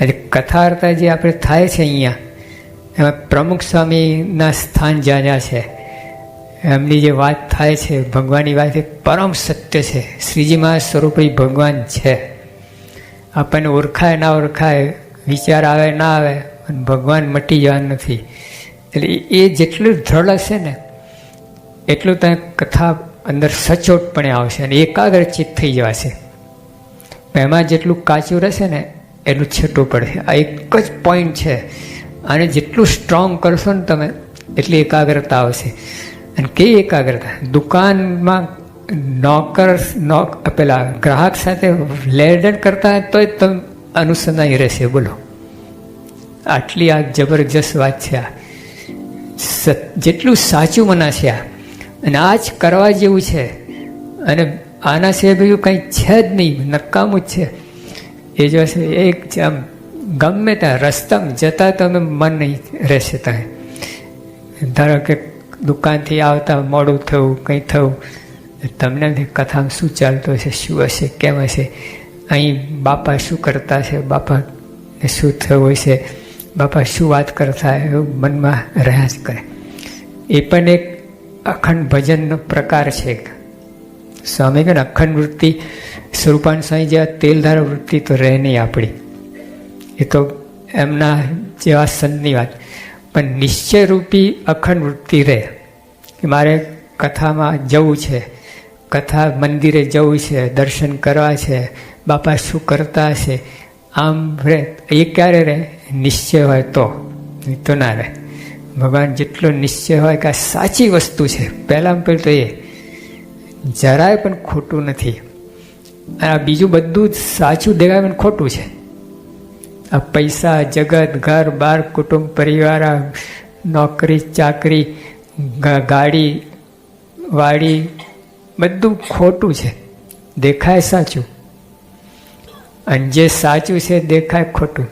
એટલે કથાવાર્તા જે આપણે થાય છે અહીંયા, એમાં પ્રમુખ સ્વામીના સ્થાન જ્યાં જ્યાં છે, એમની જે વાત થાય છે, ભગવાનની વાત એ પરમ સત્ય છે. શ્રીજી મહારાજ સ્વરૂપે ભગવાન છે. આપણને ઓળખાય ના ઓળખાય, વિચાર આવે ના આવે, પણ ભગવાન મટી જવા નથી. એટલે એ જેટલું દ્રઢ હશે ને, એટલું ત્યાં કથા અંદર સચોટપણે આવશે અને એકાગ્રચિત થઈ જવાશે. એમાં જેટલું કાચું રહેશે ને એટલું છેટું પડશે આ એક જ પોઈન્ટ છે. અને જેટલું સ્ટ્રોંગ કરશો ને તમે, એટલી એકાગ્રતા આવશે. અને કેવી એકાગ્રતા? દુકાનમાં નોકર, નોક, પેલા ગ્રાહક સાથે લેણદેણ કરતા તોય તમે અનુસંધાન રહેશે. બોલો. આટલી આ જબરજસ્ત વાત છે આ. જેટલું સાચું મનાશે આ. અને આ જ કરવા જેવું છે. અને આના સિવાય બીજું કંઈ છે જ નહીં. નકામું જ છે. એ જો છે એક આમ ગમે ત્યાં રસ્તામાં જતા તમે મન નહીં રહેશે ત્યાં. ધારો કે દુકાનથી આવતા મોડું થયું, કંઈ થયું તમને કથામાં શું ચાલતું હશે, શું હશે, કેમ હશે? અહીં બાપા શું કરતા છે બાપા શું થયું હશે? બાપા શું વાત કરતા એવું મનમાં રહ્યા જ કરે. એ પણ એક અખંડ ભજનનો પ્રકાર છે સ્વામી ને અખંડ વૃત્તિ સ્વરૂપાન સાંઈ જેવા તેલધાર વૃત્તિ તો રહે નહીં આપણી. એ તો એમના જેવા સંતની વાત. પણ નિશ્ચયરૂપી અખંડ વૃત્તિ રહે. કે મારે કથામાં જવું છે. કથા મંદિરે જવું છે, દર્શન કરવા છે, બાપા શું કરતા હશે આમ રહે. એ ક્યારે રહે? નિશ્ચય હોય તો. તો ના રહે. ભગવાન જેટલો નિશ્ચય હોય કે આ સાચી વસ્તુ છે. પહેલાં પહેલું તો એ. જરાય પણ ખોટું નથી. અને આ બીજું બધું જ સાચું દેખાય પણ ખોટું છે. આ પૈસા, જગત, ઘર, બાર, કુટુંબ, પરિવાર નોકરી, ચાકરી ગાડી, વાડી, બધું ખોટું છે. દેખાય સાચું. અને જે સાચું છે દેખાય ખોટું.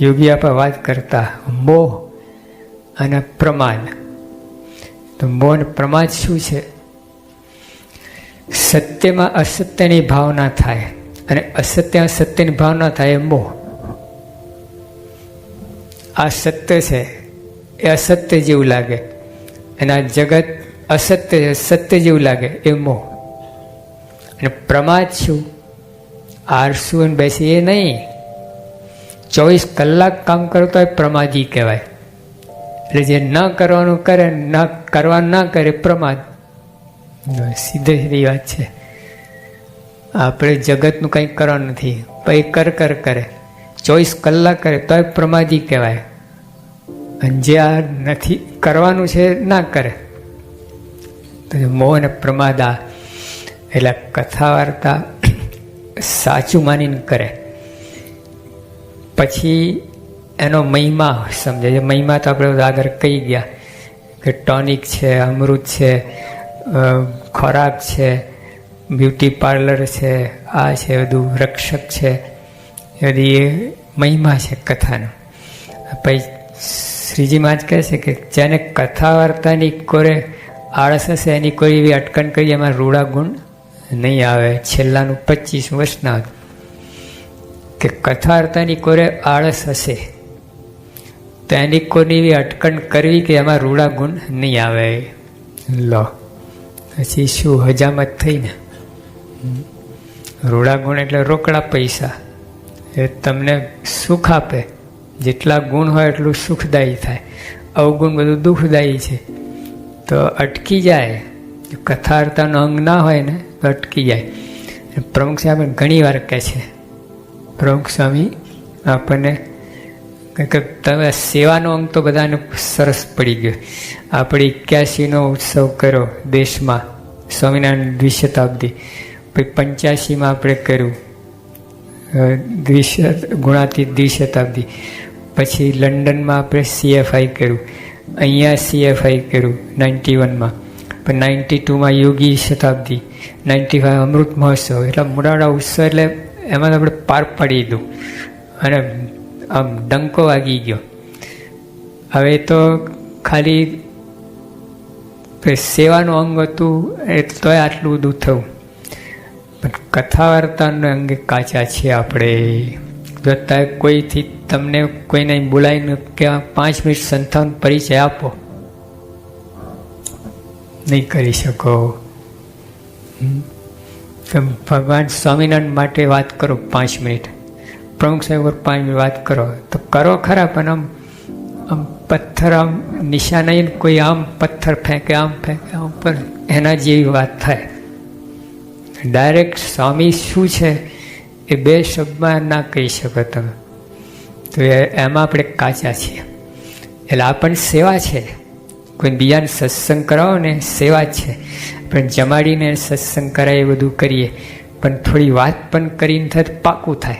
યોગી આપણે વાત કરતા, મોહ અને પ્રમાદ. તો મોહ અને પ્રમાદ શું છે? સત્યમાં અસત્યની ભાવના થાય અને અસત્ય સત્યની ભાવના થાય એ મોહ આ સત્ય છે, એ અસત્ય જેવું લાગે અને આ જગત અસત્ય છે, સત્ય જેવું લાગે એ મોહ અને પ્રમાદ શું? આરસુ અને બેસી એ નહીં. ચોવીસ કલાક કામ કરતો હોય પ્રમાદી કહેવાય. એટલે જે ન કરવાનું કરે, ન કરવાનું ના કરે પ્રમાદ. સીધે સીધી વાત છે. આપણે જગતનું કંઈ કરવાનું નથી પછી કર કર કરે. ચોવીસ કલાક કરે, તોય પ્રમાદી કહેવાય. અને જે આ નથી, કરવાનું છે, ના કરે. તો મોહ અને પ્રમાદ એટલે કથા વાર્તા સાચું માનીને કરે. પછી એનો મહિમા સમજે મહિમા તો આપણે આગળ કહી ગયા કે ટોનિક છે, અમૃત છે ખોરાક છે બ્યુટી પાર્લર છે, આ છે બધું રક્ષક છે. એ બધી એ મહિમા છે કથાનો. પછી શ્રીજી જ કહે છે કે જેને કથા વાર્તાની કોરે આળસ હશે, એની કોઈ એવી અટકણ કરી એમાં રૂડા ગુણ નહીં આવે. છેલ્લાનું પચીસ વર્ષના કે કથા વાર્તાની કોરે આળસ હશે, તો એની કોઈની એવી અટકણ કરવી કે એમાં રૂડા ગુણ નહીં આવે. લો. પછી શું હજામત થઈ ને? રૂડા ગુણ એટલે રોકડા પૈસા. એ તમને સુખ આપે. જેટલા ગુણ હોય એટલું સુખદાયી થાય. અવગુણ બધું દુઃખદાયી છે. તો અટકી જાય. કથાર્તાનો અંગ ના હોય ને, તો અટકી જાય. પ્રમુખ સાહેબ ઘણી વાર કહે છે. પ્રમુખ સ્વામી, આપણને તમે સેવાનો અંગ તો બધાને સરસ પડી ગયો. આપણે એક્યાસીનો ઉત્સવ કર્યો દેશમાં, સ્વામિનારાયણ દ્વિશતાબ્દી પછી પંચ્યાસીમાં આપણે કર્યું દ્વિશ ગુણાતી દ્વિશતાબ્દી પછી લંડનમાં આપણે સીએફઆઈ કર્યું. અહીંયા સીએફઆઈ કર્યું, નાઇન્ટી વનમાં. પછી નાઇન્ટી ટુમાં યોગી શતાબ્દી, નાઇન્ટી ફાઈવ અમૃત મહોત્સવ. એટલા મોટા ઉત્સવ એટલે એમાં આપણે પાર પાડી દીધું. અને આમ ડંકો વાગી ગયો હવે તો ખાલી સેવાનું અંગ હતું એ તોય આટલું બધું થયું પણ કથા વાર્તાના અંગે કાચા છીએ આપણે જો તારે કોઈથી તમને કોઈને બોલાવીને કે પાંચ મિનિટ સંતાન પરિચય આપો નહીં કરી શકો. ભગવાન સ્વામિનારાયણ માટે વાત કરો પાંચ મિનિટ પ્રમુખ સાહેબ ઉપર પાંચ વાત કરો. તો કરો ખરા, પણ આમ આમ પથ્થર, આમ નિશાન કોઈ આમ પથ્થર ફેંકે, આમ ફેંકે, આમ, પણ એના જેવી વાત થાય. ડાયરેક્ટ સ્વામી શું છે એ બે શબ્દમાં ના કહી શકો તમે. તો એમાં આપણે કાચા છીએ. એટલે આ પણ સેવા છે. કોઈ બીજાને સત્સંગ કરાવો ને, સેવા જ છે. પણ જમાડીને સત્સંગ કરાય એ બધું કરીએ. પણ થોડી વાત પણ કરીને થાય પાકું થાય.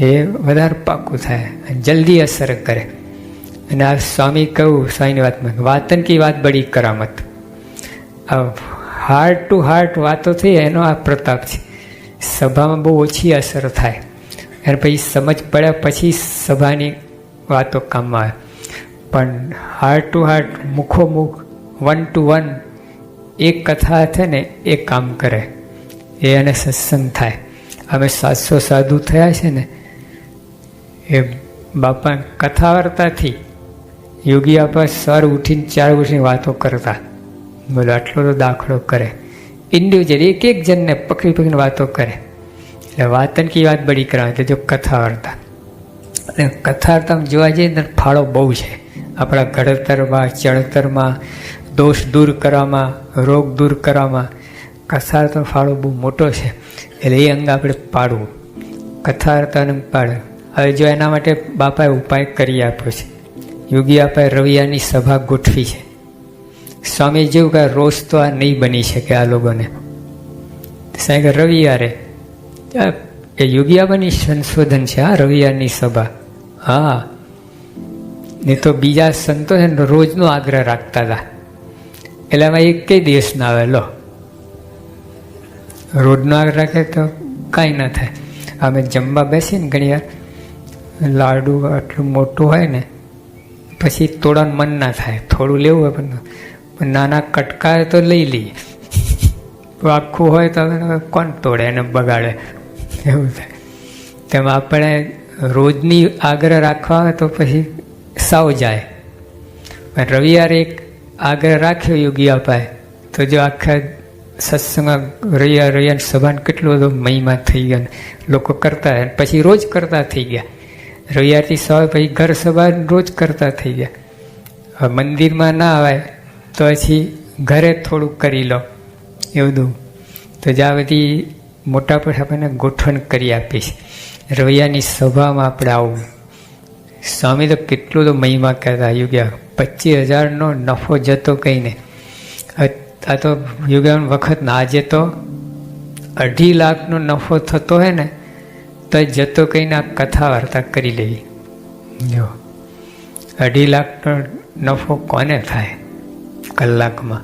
એ વધારે પાકું થાય જલ્દી અસર કરે. અને આ સ્વામી કહું, સ્વામીની વાતમાં વાતન કી વાત બડી કરામત. હાર્ટ ટુ હાર્ટ વાતો થઈ, એનો આ પ્રતાપ છે. સભામાં બહુ ઓછી અસર થાય. અને પછી સમજ પડ્યા પછી સભાની વાતો કામમાં આવે. પણ હાર્ટ ટુ હાર્ટ મુખો મુખ વન ટુ વન એક કથા છે ને, એ કામ કરે. એ અને સત્સંગ થાય. અમે સાતસો સાધુ થયા છે ને એ બાપા કથા વાર્તાથી યોગી આપા સર ઉઠીને ચાર વર્ષની વાતો કરતા. બોલો, આટલો તો દાખલો કરે. ઇન્ડિવિજ્યુઅલ એક એક જણને પકડી પકડીને વાતો કરે. એટલે વાતન કી વાત બડી કરાવે તો જો કથા વાર્તા. અને કથા વાર્તામાં જોવા જઈએ તો ફાળો બહુ છે. આપણા ઘડતરમાં, ચણતરમાં, દોષ દૂર કરવામાં, રોગ દૂર કરવામાં કથા વાર્તાનો ફાળો બહુ મોટો છે. એટલે એ અંગ આપણે પાડવું. કથા વાર્તાને પાડવું હવે જો એના માટે બાપાએ ઉપાય કરી આપ્યો છે. યોગી આપાએ રવિયાની સભા ગોઠવી છે. સ્વામી જેવું કે રોજ તો આ નહીં બની શકે આ લોકોને. સાહેબ રવિવારે એ એ યોગિયાબાની સંશોધન છે હા રવિવારની સભા. હા. ને તો બીજા સંતો છે રોજનો આગ્રહ રાખતા હતા. એટલે એમાં એક કઈ દિવસ ના આવે, લો. રોજનો આગ્રહ રાખે તો કાંઈ ના થાય. અમે જમવા બેસીએ ને ઘણી વાર. લાડુ આટલું મોટું હોય ને, પછી તોડવાનું મન ના થાય, થોડું લેવું હોય પણ નાના કટકા તો લઈ લઈએ. આખું હોય તો કોણ તોડે એને બગાડે? એવું થાય. તેમ આપણે રોજની આગ્રહ રાખવા હોય તો પછી સાવ જાય. પણ રવિવારે એક આગ્રહ રાખ્યો યોગી અપાય, તો જો આખા સત્સંગમાં રવિવાર રવિવાર સભાન કેટલો બધો મહિમા થઈ ગયો લોકો કરતા પછી રોજ કરતા થઈ ગયા. રવિવારથી સવારે પછી ઘર સભા રોજ કરતા થઈ ગયા. હવે મંદિરમાં ના આવે તો પછી ઘરે થોડુંક કરી લો. એવું બધું તો જ્યાં બધી મોટા પર આપણને ગોઠવણ કરી આપીશ. રવિયાની સભામાં આપણે આવું. સ્વામી તો કેટલો તો મહિમા કહેતા. યુગ્યા પચીસ હજારનો નફો જતો કહીને આ તો યુગ્યા વખત ના આજે તો અઢી લાખનો નફો થતો હોય ને તો જતો કહીને આ કથા વાર્તા કરી લેવી જો અઢી લાખનો નફો કોને થાય કલાકમાં?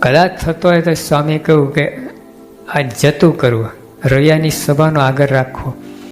કદાચ થતો હોય તો સ્વામી કહ્યું કે આ જતું કરવું. રૈયાની સભાનો આગળ રાખવો